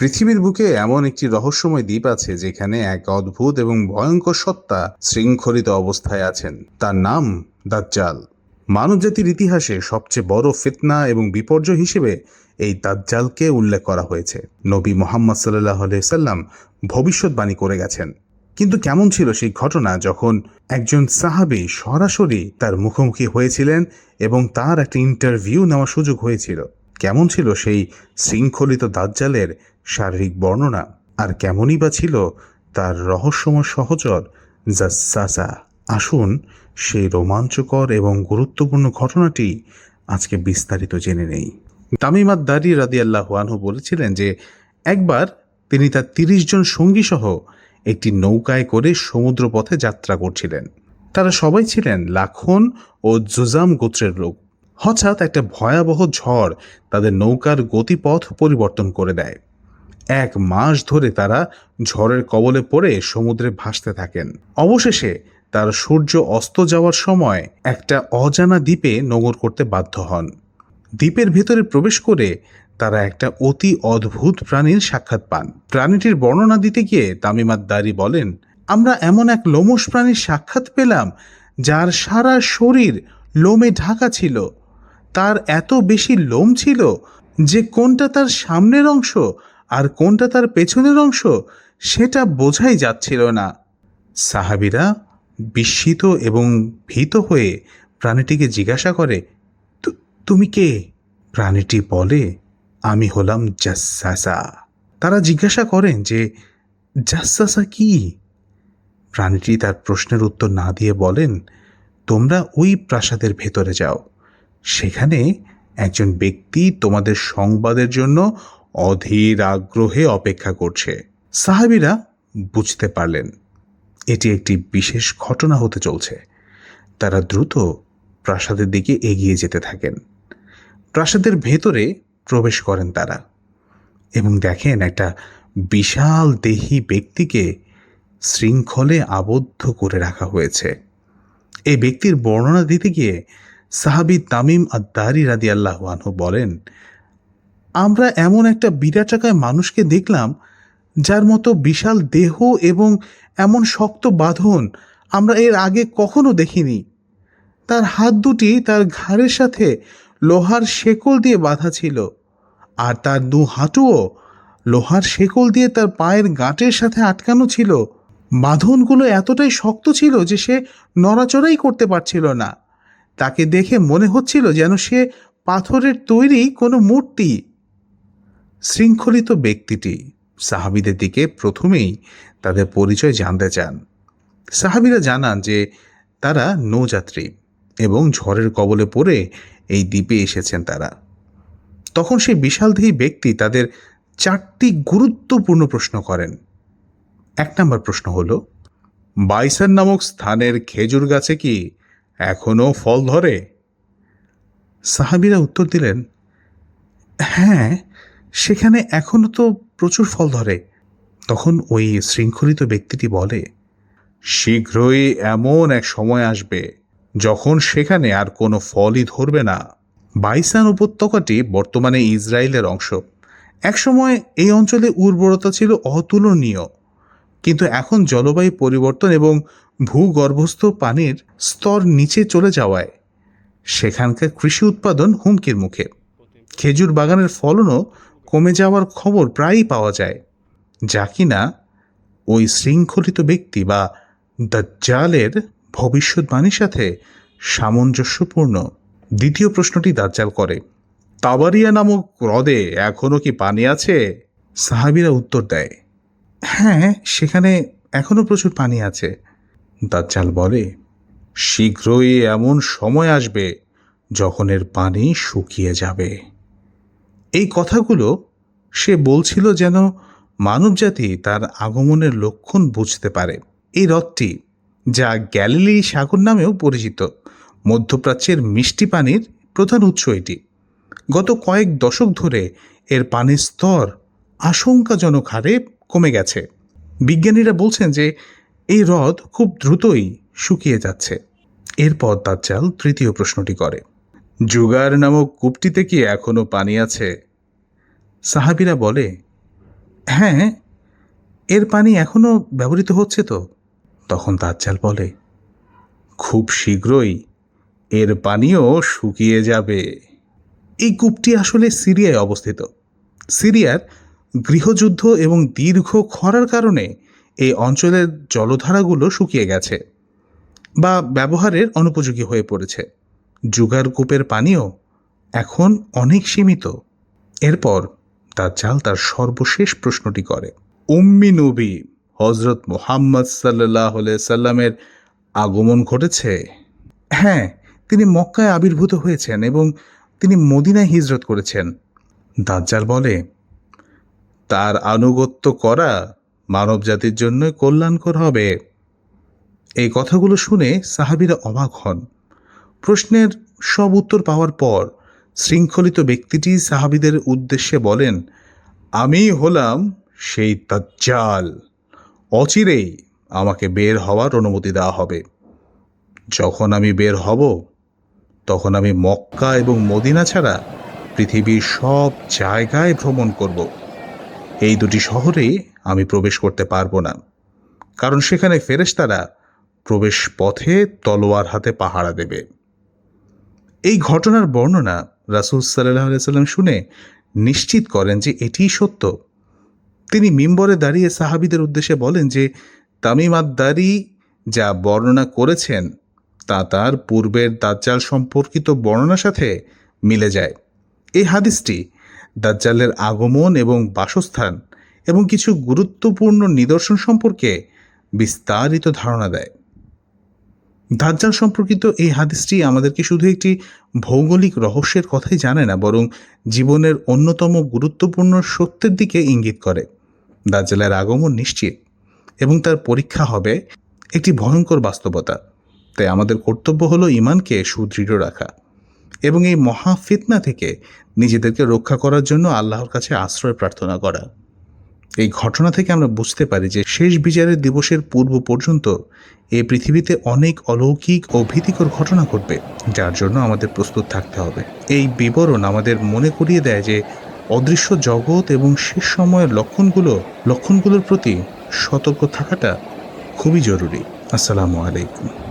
পৃথিবীর বুকে এমন একটি রহস্যময় দ্বীপ আছে যেখানে এক অদ্ভুত এবং ভয়ঙ্কর সত্তা শৃঙ্খলিত অবস্থায় আছেন। তার নাম দাজ্জাল। মানবজাতির ইতিহাসে সবচেয়ে বড় ফিতনা এবং বিপর্যয় হিসেবে এই দাজ্জালকে উল্লেখ করা হয়েছে। নবী মোহাম্মদ সাল্লাহ সাল্লাম ভবিষ্যৎবাণী করে গেছেন। কিন্তু কেমন ছিল সেই ঘটনা যখন একজন সাহাবি সরাসরি তার মুখোমুখি হয়েছিলেন এবং তার একটা ইন্টারভিউ নেওয়ার সুযোগ হয়েছিল? কেমন ছিল সেই শৃঙ্খলিত দাজ্জালের শারীরিক বর্ণনা আর কেমনই বা ছিল তার রহস্যময় সহচর যা জাসাসা আসুন সেই রোমাঞ্চকর এবং গুরুত্বপূর্ণ ঘটনাটি আজকে বিস্তারিত জেনে নেই। তামিমাদ দারি রাদি আল্লাহ বলেছিলেন যে, একবার তিনি তার তিরিশ জন সঙ্গী সহ একটি নৌকায় করে সমুদ্র পথে যাত্রা করছিলেন। তারা সবাই ছিলেন লাখন ও জুজাম গোত্রের লোক। হঠাৎ একটা ভয়াবহ ঝড় তাদের নৌকার গতিপথ পরিবর্তন করে দেয়। এক মাস ধরে তারা ঝড়ের কবলে পড়ে সমুদ্রে ভাসতে থাকেন। অবশেষে তার সূর্য অস্ত যাওয়ার সময় একটা অজানা দ্বীপে নোঙর করতে বাধ্য হন। দ্বীপের ভেতরে প্রবেশ করে তারা একটা অতি অদ্ভুত প্রাণীর সাক্ষাৎ পান। প্রাণীটির বর্ণনা দিতে গিয়ে তামিমাদ দারি বলেন, আমরা এমন এক লোমশ প্রাণীর সাক্ষাৎ পেলাম যার সারা শরীর লোমে ঢাকা ছিল। তার এত বেশি লোম ছিল যে কোনটা তার সামনের অংশ আর কোনটা তার পেছনের অংশ, সেটা বোঝাই যাচ্ছিল না। সাহাবিরা বিস্মিত এবং ভীত হয়ে প্রাণীটিকে জিজ্ঞাসা করে, "তু- তুমি কে? প্রাণীটি বলে, আমি হলাম জাসাসা। তারা জিজ্ঞাসা করেন যে, জাসাসা কি? প্রাণীটি তার প্রশ্নের উত্তর না দিয়ে বলেন, তোমরা ওই প্রাসাদের ভেতরে যাও। সেখানে একজন ব্যক্তি তোমাদের সংবাদের জন্য অধীর আগ্রহে অপেক্ষা করছে। সাহাবিরা বুঝতে পারলেন, এটি একটি বিশেষ ঘটনা হতে চলছে। তারা দ্রুত প্রাসাদের দিকে এগিয়ে যেতে থাকেন। প্রাসাদের ভেতরে প্রবেশ করেন তারা এবং দেখেন একটা বিশাল দেহী ব্যক্তিকে শৃঙ্খলে আবদ্ধ করে রাখা হয়েছে। এই ব্যক্তির বর্ণনা দিতে গিয়ে সাহাবি তামিম আদারি রাদি আল্লাহ বলেন আমরা এমন একটা বিরাটাকায় মানুষকে দেখলাম, যার মতো বিশাল দেহ এবং এমন শক্ত বাঁধন আমরা এর আগে কখনো দেখিনি। তার হাত দুটি তার ঘাড়ের সাথে লোহার শেকল দিয়ে বাঁধা ছিল, আর তার দু হাঁটুও লোহার শেকল দিয়ে তার পায়ের গাঁটের সাথে আটকানো ছিল। বাঁধনগুলো এতটাই শক্ত ছিল যে সে নড়াচড়াই করতে পারছিল না। তাকে দেখে মনে হচ্ছিল যেন সে পাথরের তৈরি কোনো মূর্তি। শৃঙ্খলিত ব্যক্তিটি সাহাবিদের দিকে প্রথমেই তাদের পরিচয় জানতে চান। সাহাবিরা জানান যে তারা নৌযাত্রী এবং ঝড়ের কবলে পড়ে এই দ্বীপে এসেছেন তারা। তখন সেই বিশালদেহী ব্যক্তি তাদের চারটি গুরুত্বপূর্ণ প্রশ্ন করেন। এক নম্বর প্রশ্ন হলো বাইসার নামক স্থানের খেজুর গাছে কি এখনও ফল ধরে? সাহাবিরা উত্তর দিলেন হ্যাঁ সেখানে এখনও তো প্রচুর ফল ধরে। তখন ওই শৃঙ্খলিত ব্যক্তিটি বলে, শীঘ্রই এমন এক সময় আসবে যখন সেখানে আর কোনো ফলই ধরবে না। বাইসান উপত্যকাটি বর্তমানে ইসরায়েলের অংশ। একসময় এই অঞ্চলে উর্বরতা ছিল অতুলনীয়, কিন্তু এখন জলবায়ু পরিবর্তন এবং ভূগর্ভস্থ পানির স্তর নিচে চলে যাওয়ায় সেখানকার কৃষি উৎপাদন হুমকির মুখে। খেজুর বাগানের ফলনও কমে যাওয়ার খবর প্রায়ই পাওয়া যায়, যা কিনা ওই শৃঙ্খলিত ব্যক্তি বা দাজ্জালের ভবিষ্যৎবাণীর সাথে সামঞ্জস্যপূর্ণ। দ্বিতীয় প্রশ্নটি দাজ্জাল করে তাবারিয়া নামক হ্রদে এখনও কি পানি আছে? সাহাবিরা উত্তর দেয় হ্যাঁ সেখানে এখনও প্রচুর পানি আছে। দাজ্জাল বলে, শীঘ্রই এমন সময় আসবে যখন এর পানি শুকিয়ে যাবে। এই কথাগুলো সে বলছিল যেন মানবজাতি তার আগমনের লক্ষণ বুঝতে পারে। এই হ্রদটি, যা গ্যালিলি সাগর নামেও পরিচিত, মধ্যপ্রাচ্যের মিষ্টি পানির প্রধান উৎস এটি। গত কয়েক দশক ধরে এর পানির স্তর আশঙ্কাজনক হারে কমে গেছে। বিজ্ঞানীরা বলছেন যে এই হ্রদ খুব দ্রুতই শুকিয়ে যাচ্ছে। এরপর দাজ্জাল তৃতীয় প্রশ্নটি করে, জুগার নামক কূপটিতে কি এখনও পানি আছে? সাহাবিরা বলে হ্যাঁ এর পানি এখনও ব্যবহৃত হচ্ছে তো। তখন দাজ্জাল বলে, খুব শীঘ্রই এর পানিও শুকিয়ে যাবে। এই কূপটি আসলে সিরিয়ায় অবস্থিত। সিরিয়ার গৃহযুদ্ধ এবং দীর্ঘ খরার কারণে এই অঞ্চলের জলধারাগুলো শুকিয়ে গেছে বা ব্যবহারের অনুপযোগী হয়ে পড়েছে। জুগার কূপের পানিও এখন অনেক সীমিত। এরপর দাজ্জাল তার সর্বশেষ প্রশ্নটি করে, উম্মি নবী হজরত মোহাম্মদ সাল্লাহ সাল্লামের আগমন ঘটেছে? হ্যাঁ তিনি মক্কায় আবির্ভূত হয়েছেন এবং তিনি মদিনায় হিজরত করেছেন। দাজ্জাল বলে, তার আনুগত্য করা মানবজাতির জন্য কল্যাণকর হবে। এই কথাগুলো শুনে সাহাবিরা অবাক হন। প্রশ্নের সব উত্তর পাওয়ার পর শৃঙ্খলিত ব্যক্তিটি সাহাবিদের উদ্দেশ্যে বলেন, আমি হলাম সেই দাজ্জাল। অচিরেই আমাকে বের হওয়ার অনুমতি দেওয়া হবে। যখন আমি বের হব, তখন আমি মক্কা এবং মদিনা ছাড়া পৃথিবীর সব জায়গায় ভ্রমণ করব। এই দুটি শহরে আমি প্রবেশ করতে পারব না। কারণ সেখানে ফেরেশতারা প্রবেশ পথে তলোয়ার হাতে পাহারা দেবে। এই ঘটনার বর্ণনা রাসুল সাল্লাহ সাল্লাম শুনে নিশ্চিত করেন যে এটিই সত্য। তিনি মিম্বরে দাঁড়িয়ে সাহাবিদের উদ্দেশ্যে বলেন যে, তামিম তামিমাদ্দারি যা বর্ণনা করেছেন, তা তার পূর্বের দাজ্জাল সম্পর্কিত বর্ণনার সাথে মিলে যায়। এই হাদিসটি দাজ্জালের আগমন এবং বাসস্থান এবং কিছু গুরুত্বপূর্ণ নিদর্শন সম্পর্কে বিস্তারিত ধারণা দেয়। দাজ্জাল সম্পর্কিত এই হাদিসটি আমাদেরকে শুধু একটি ভৌগোলিক রহস্যের কথাই জানে না, বরং জীবনের অন্যতম গুরুত্বপূর্ণ সত্যের দিকে ইঙ্গিত করে। দাজ্জালের আগমন নিশ্চিত এবং তার পরীক্ষা হবে একটি ভয়ঙ্কর বাস্তবতা। তাই আমাদের কর্তব্য হলো ইমানকে সুদৃঢ় রাখা এবং এই মহা ফিতনা থেকে নিজেদেরকে রক্ষা করার জন্য আল্লাহর কাছে আশ্রয় প্রার্থনা করা। এই ঘটনা থেকে আমরা বুঝতে পারি যে শেষ বিচারের দিবসের পূর্ব পর্যন্ত এই পৃথিবীতে অনেক অলৌকিক ও ভীতিকর ঘটনা ঘটবে, যার জন্য আমাদের প্রস্তুত থাকতে হবে। এই বিবরণ আমাদের মনে করিয়ে দেয় যে অদৃশ্য জগৎ এবং শেষ সময়ের লক্ষণগুলো, লক্ষণগুলোর প্রতি সতর্ক থাকাটা খুবই জরুরি। আসসালামু আলাইকুম।